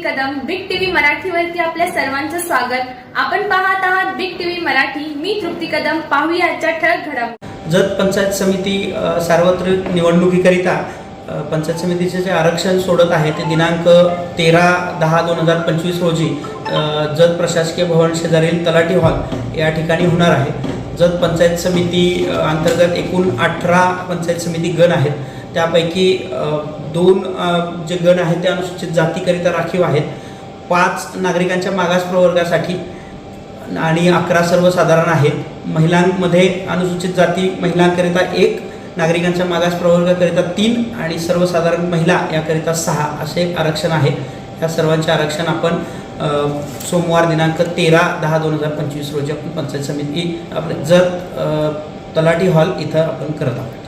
Kadam big TV Marathi मराठीवरती आपल्या सर्वांचं स्वागत. आपण पाहत आहात बिग टीव्ही मराठी. मी तृप्ती कदम. पाहूया आजच्या ठळक घडामोडी. जत पंचायत समिती सार्वत्रिक निवडणुकीकरिता पंचायत समितीचे जे आरक्षण सोडत आहे ते दिनांक तेरा दहा दोन हजार पंचवीस रोजी जत प्रशासकीय भवन शेजारील तलाठी हॉल या ठिकाणी होणार आहे. जत पंचायत समिती अंतर्गत एकूण अठरा पंचायत समिती गण आहेत त्यापैकी दोन जे गण आहेत ते अनुसूचित जातीकरिता राखीव आहेत. पाच नागरिकांच्या मागास प्रवर्गासाठी आणि अकरा सर्वसाधारण आहेत. महिलांमध्ये अनुसूचित जाती महिलांकरिता एक नागरिकांच्या मागास प्रवर्गाकरिता तीन आणि सर्वसाधारण महिला याकरिता सहा असे आरक्षण आहे. या सर्वांचे आरक्षण आपण सोमवार दिनांक तेरा दहा दोन हजार पंचवीस रोजी आपण पंचायत समिती आपलं जत तलाठी हॉल इथं आपण करत आहोत.